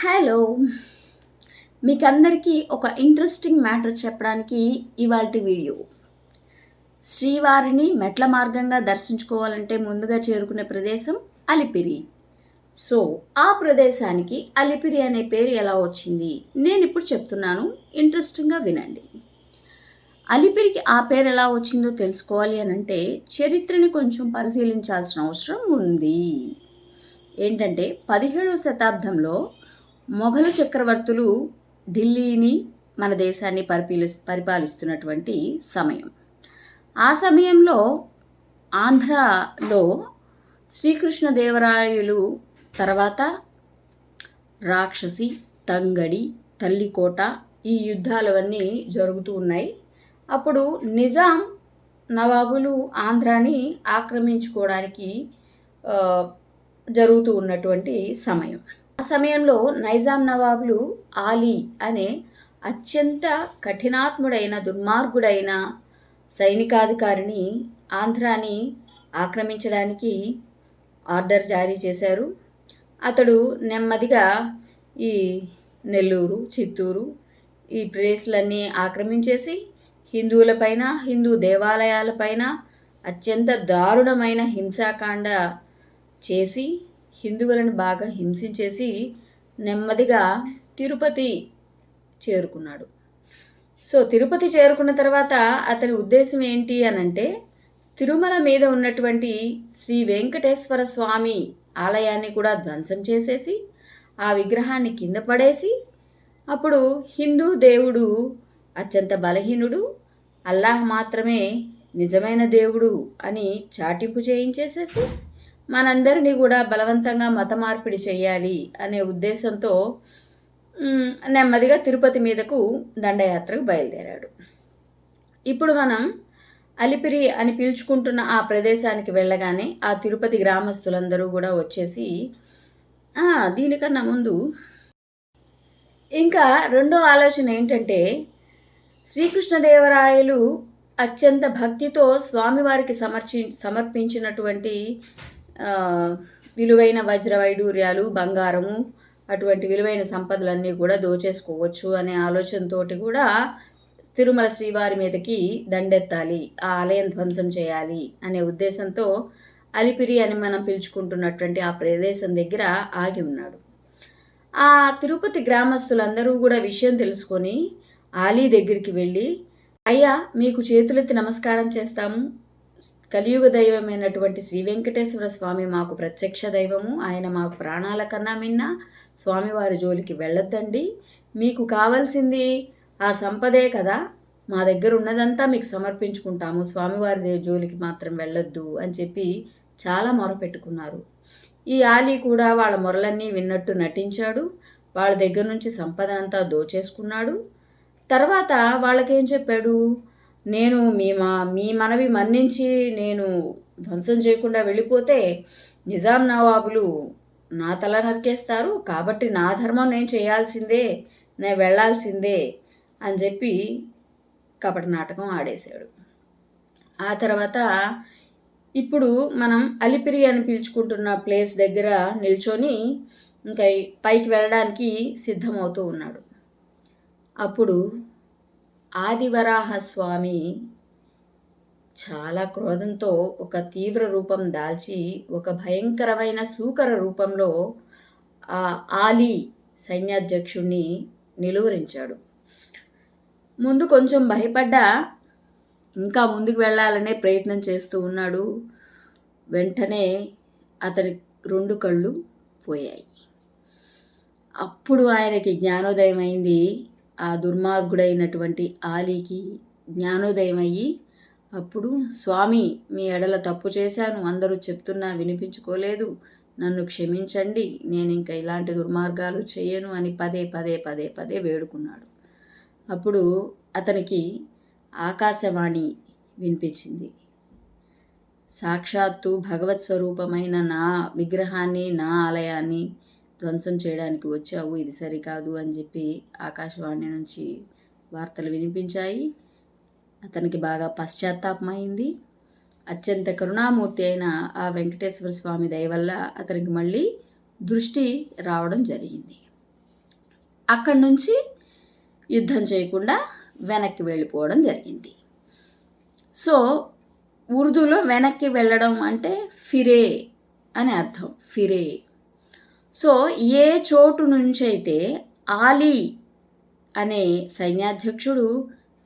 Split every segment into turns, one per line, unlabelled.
Hello. మీకందరికీ ఒక interesting matter చెప్పడానికి ఇవాళ వీడియో. శ్రీవారిని మెట్ల మార్గంగా దర్శించుకోవాలంటే ముందుగా చేరుకునే ప్రదేశం అలిపిరి. సో ఆ ప్రదేశానికి అలిపిరి అనే పేరు ఎలా వచ్చింది? నేను ఇప్పుడు చెప్తున్నాను ఇంట్రెస్టింగ్గా వినండి. అలిపిరికి ఆ పేరు ఎలా వచ్చిందో తెలుసుకోవాలి అని అంటే చరిత్రని కొంచెం పరిశీలించాల్సిన అవసరం ఉంది. ఏంటంటే పదిహేడవ శతాబ్దంలో మొఘలు చక్రవర్తులు ఢిల్లీని మన దేశాన్ని పరిపీలి పరిపాలిస్తున్నటువంటి సమయం. ఆ సమయంలో ఆంధ్రాలో శ్రీకృష్ణదేవరాయలు తర్వాత రాక్షసి తంగడి తల్లికోట ఈ యుద్ధాలవన్నీ జరుగుతూ ఉన్నాయి. అప్పుడు నిజాం నవాబులు ఆంధ్రాని ఆక్రమించుకోవడానికి జరుగుతూ ఉన్నటువంటి సమయం. ఆ సమయంలో నైజాం నవాబులు ఆలీ అనే అత్యంత కఠినాత్ముడైన దుర్మార్గుడైన సైనికాధికారిని ఆంధ్రాని ఆక్రమించడానికి ఆర్డర్ జారీ చేశారు. అతడు నెమ్మదిగా ఈ నెల్లూరు చిత్తూరు ఈ ప్లేస్లన్నీ ఆక్రమించేసి హిందువులపైన హిందూ దేవాలయాలపైన అత్యంత దారుణమైన హింసాకాండ చేసి హిందువులను బాగా హింసించేసి నెమ్మదిగా తిరుపతి చేరుకున్నాడు. సో తిరుపతి చేరుకున్న తర్వాత అతని ఉద్దేశం ఏంటి అని అంటే తిరుమల మీద ఉన్నటువంటి శ్రీ వెంకటేశ్వర స్వామి ఆలయాన్ని కూడా ధ్వంసం చేసేసి ఆ విగ్రహాన్ని కింద పడేసి అప్పుడు హిందూ దేవుడు అత్యంత బలహీనుడు అల్లాహ్ మాత్రమే నిజమైన దేవుడు అని చాటింపు చేయించేసేసి మనందరినీ కూడా బలవంతంగా మత మార్పిడి చేయాలి అనే ఉద్దేశంతో నెమ్మదిగా తిరుపతి మీదకు దండయాత్రకు బయలుదేరాడు. ఇప్పుడు మనం అలిపిరి అని పిలుచుకుంటున్న ఆ ప్రదేశానికి వెళ్ళగానే ఆ తిరుపతి గ్రామస్తులందరూ కూడా వచ్చేసి దీనికన్నా ముందు ఇంకా రెండో ఆలోచన ఏంటంటే శ్రీకృష్ణదేవరాయలు అత్యంత భక్తితో స్వామివారికి సమర్చి సమర్పించినటువంటి విలువైన వజ్ర వైడూర్యాలు బంగారము అటువంటి విలువైన సంపదలన్నీ కూడా దోచేసుకోవచ్చు అనే ఆలోచనతోటి కూడా తిరుమల శ్రీవారి మీదకి దండెత్తాలి ఆ ఆలయం ధ్వంసం చేయాలి అనే ఉద్దేశంతో అలిపిరి అని మనం పిలుచుకుంటున్నటువంటి ఆ ప్రదేశం దగ్గర ఆగి ఉన్నాడు. ఆ తిరుపతి గ్రామస్తులందరూ కూడా విషయం తెలుసుకొని ఆలీ దగ్గరికి వెళ్ళి అయ్యా మీకు చేతులెత్తి నమస్కారం చేస్తాము. కలియుగ దైవమైనటువంటి శ్రీ వెంకటేశ్వర స్వామి మాకు ప్రత్యక్ష దైవము. ఆయన మాకు ప్రాణాల కన్నా మిన్న స్వామివారి జోలికి వెళ్ళొద్దండి. మీకు కావాల్సింది ఆ సంపదే కదా. మా దగ్గర ఉన్నదంతా మీకు సమర్పించుకుంటాము. స్వామివారి దే- జోలికి మాత్రం వెళ్ళొద్దు అని చెప్పి చాలా మొరపెట్టుకున్నారు ఈ ఆలీ కూడా వాళ్ళ మొరలన్నీ విన్నట్టు నటించాడు. వాళ్ళ దగ్గర నుంచి సంపద అంతా దోచేసుకున్నాడు. తర్వాత వాళ్ళకేం చెప్పాడు? నేను మీ మా మీ మనవి మన్నించి నేను ధ్వంసం చేయకుండా వెళ్ళిపోతే నిజాం నవాబులు నా తల నరికేస్తారు. కాబట్టి నా ధర్మం నేను చేయాల్సిందే నేను వెళ్ళాల్సిందే అని చెప్పి కపట నాటకం ఆడేశాడు. ఆ తర్వాత ఇప్పుడు మనం అలిపిరి అని పిలుచుకుంటున్న ప్లేస్ దగ్గర నిల్చొని ఇంకా పైకి వెళ్ళడానికి సిద్ధమవుతూ ఉన్నాడు. అప్పుడు ఆదివరాహ స్వామి చాలా క్రోధంతో ఒక తీవ్ర రూపం దాల్చి ఒక భయంకరమైన సూకర రూపంలో ఆ ఆలీ సైన్యాధ్యక్షుణ్ణి నిలువరించాడు. ముందు కొంచెం భయపడ్డా ఇంకా ముందుకు వెళ్ళాలనే ప్రయత్నం చేస్తూ ఉన్నాడు. వెంటనే అతని రెండు కళ్ళు పోయాయి. అప్పుడు ఆయనకి జ్ఞానోదయం అయింది. ఆ దుర్మార్గుడైనటువంటి ఆలీకి జ్ఞానోదయం అయ్యి అప్పుడు స్వామి మీ ఎడల తప్పు చేశాను. అందరూ చెప్తున్నా వినిపించుకోలేదు. నన్ను క్షమించండి. నేను ఇంకా ఇలాంటి దుర్మార్గాలు చేయను అని పదే పదే పదే పదే వేడుకున్నాడు. అప్పుడు అతనికి ఆకాశవాణి వినిపించింది. సాక్షాత్తు భగవత్ స్వరూపమైన నా విగ్రహాన్ని నా ఆలయాన్ని ధ్వంసం చేయడానికి వచ్చావు ఇది సరికాదు అని చెప్పి ఆకాశవాణి నుంచి వార్తలు వినిపించాయి. అతనికి బాగా పశ్చాత్తాపమైంది. అత్యంత కరుణామూర్తి అయిన ఆ వెంకటేశ్వర స్వామి దయ వల్ల అతనికి మళ్ళీ దృష్టి రావడం జరిగింది. అక్కడి నుంచి యుద్ధం చేయకుండా వెనక్కి వెళ్ళిపోవడం జరిగింది. సో ఉర్దూలో వెనక్కి వెళ్ళడం అంటే ఫిరే అని అర్థం. ఫిరే. సో ఏ చోటు నుంచి అయితే ఆలీ అనే సైన్యాధ్యక్షుడు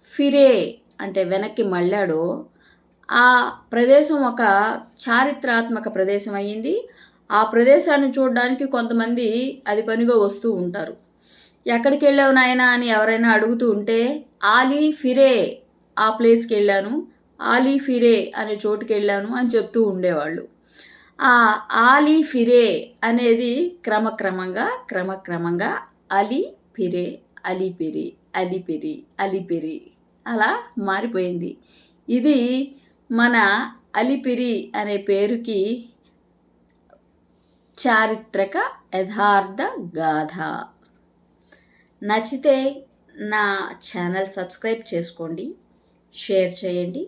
ఫిరే అంటే వెనక్కి మళ్ళాడో ఆ ప్రదేశం ఒక చారిత్రాత్మక ప్రదేశం అయ్యింది. ఆ ప్రదేశాన్ని చూడడానికి కొంతమంది అది పనిగా వస్తూ ఉంటారు. ఎక్కడికి వెళ్ళావు నాయనా అని ఎవరైనా అడుగుతూ ఉంటే ఆలీ ఫిరే ఆ ప్లేస్కి వెళ్ళాను ఆలీ ఫిరే అనే చోటుకి వెళ్ళాను అని చెప్తూ ఉండేవాళ్ళు. ఆ ఆలీ ఫిరే అనేది క్రమక్రమంగా క్రమక్రమంగా అలి ఫిరే అలిపిరి అలిపిరి అలిపిరి అలా మారిపోయింది. ఇది మన అలిపిరి అనే పేరుకి చారిత్రక యథార్థ గాథ. నచ్చితే నా ఛానల్ సబ్స్క్రైబ్ చేసుకోండి షేర్ చేయండి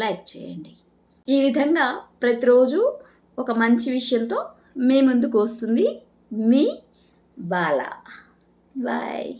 లైక్ చేయండి. ఈ విధంగా ప్రతిరోజు ఒక మంచి విషయంతో మీ ముందుకు వస్తుంది. మీ బాల. బాయ్.